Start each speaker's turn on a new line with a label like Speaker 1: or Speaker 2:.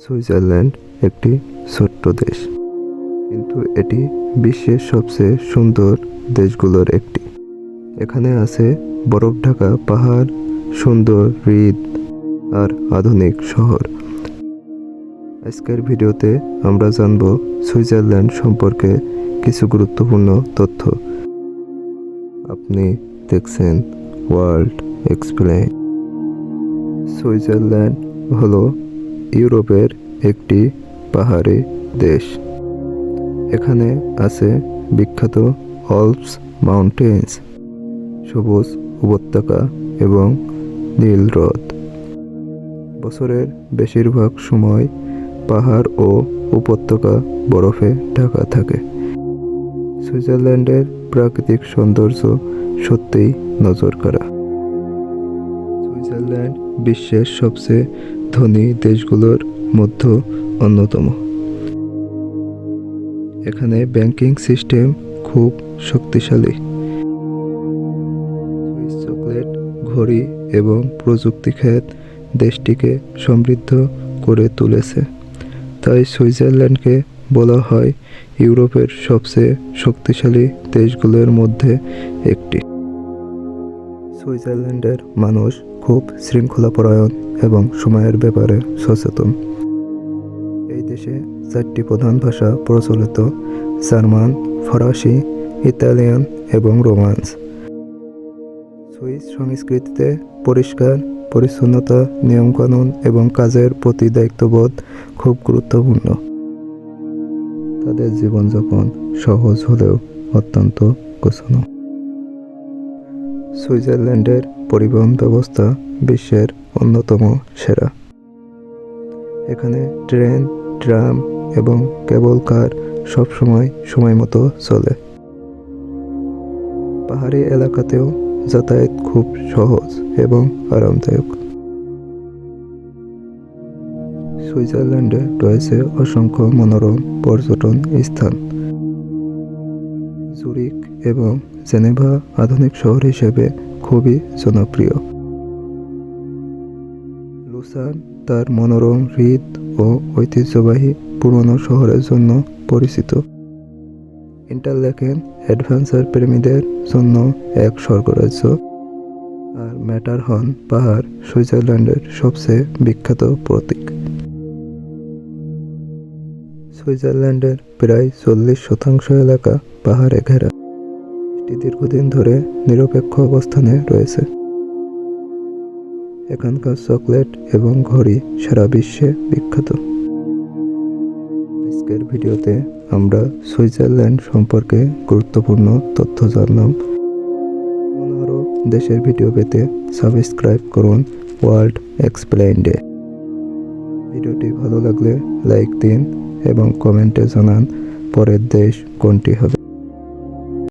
Speaker 1: Switzerland একটি ছোট্ট দেশ। কিন্তু এটি বিশ্বের সবচেয়ে সুন্দর দেশগুলোর একটি। এখানে আছে বরফ ঢাকা, পাহাড়, সুন্দর হৃদ আর আধুনিক শহর। আজকের ভিডিওতে আমরা জানব সুইজারল্যান্ড সম্পর্কে কিছু গুরুত্বপূর্ণ তথ্য। আপনি দেখছেন ওয়ার্ল্ড এক্সপ্লেন সুইজারল্যান্ড হলো ইউরোপের একটি পাহাড়ি দেশ। এখানে আছে বিখ্যাত অলপস মাউন্টেন্স সবুজ উপত্যকা এবং নীল হ্রদ। বছরের বেশিরভাগ সময় পাহাড় ও উপত্যকা বরফে ঢাকা থাকে। সুইজারল্যান্ডের প্রাকৃতিক সৌন্দর্য সত্যিই নজর কাড়া। সুইজারল্যান্ড বিশ্বের সবচেয়ে ধনী দেশগুলোর মধ্যে অন্যতম। এখানে ব্যাংকিং সিস্টেম খুব শক্তিশালী। চকলেট, ঘড়ি এবং প্রযুক্তি খাত দেশটিকে সমৃদ্ধ করে তুলেছে। তাই সুইজারল্যান্ডকে বলা হয় ইউরোপের সবচেয়ে শক্তিশালী দেশগুলোর মধ্যে একটি। সুইজারল্যান্ডের মানুষ খুব শৃঙ্খলাপরায়ণ। এবং সময়ের ব্যাপারে সচেতন। এই দেশে চারটি প্রধান ভাষা প্রচলিত, জার্মান, ফরাসি, ইতালিয়ান এবং রোমান্স। সুইস সংস্কৃতিতে পরিষ্কার, পরিচ্ছন্নতা, নিয়মকানুন এবং কাজের প্রতি দায়িত্ববোধ খুব গুরুত্বপূর্ণ। তাদের জীবনযাপন সহজ হলেও অত্যন্ত গোছানো। সুইজারল্যান্ডের পরিবহন ব্যবস্থা বিশ্বের অন্যতম সেরা। এখানে ট্রেন, ট্রাম এবং কেবল কার সবসময় সময় মতো চলে। পাহাড়ি এলাকাতেও যাতায়াত খুব সহজ এবং আরামদায়ক। সুইজারল্যান্ডে রয়েছে অসংখ্য মনোরম পর্যটন স্থান। জুরিক এবং জেনেভা আধুনিক শহর হিসেবে খুবই জনপ্রিয়। লুসান তার মনোরম হৃদ ও ঐতিহ্যবাহী পুরনো শহরের জন্য পরিচিত। ইন্টারলেকেন অ্যাডভেঞ্চার প্রেমীদের জন্য এক স্বর্গরাজ্য। আর ম্যাটারহন পাহাড়, সুইজারল্যান্ডের সবচেয়ে বিখ্যাত প্রতীক। সুইজারল্যান্ডের প্রায় চল্লিশ শতাংশ এলাকা পাহাড়ে ঘেরা। এটি দীর্ঘদিন ধরে নিরপেক্ষ অবস্থানে রয়েছে। এখানকার চকলেট এবং ঘড়ি সারা বিশ্বে বিখ্যাত। আজকের ভিডিওতে আমরা সুইজারল্যান্ড সম্পর্কে গুরুত্বপূর্ণ তথ্য জানলাম। আরও দেশের ভিডিও পেতে সাবস্ক্রাইব করুন ওয়ার্ল্ড এক্সপ্লেইনডে ভিডিওটি ভালো লাগলে লাইক দিন এবং কমেন্টে জানান পরের দেশ কোনটি হবে।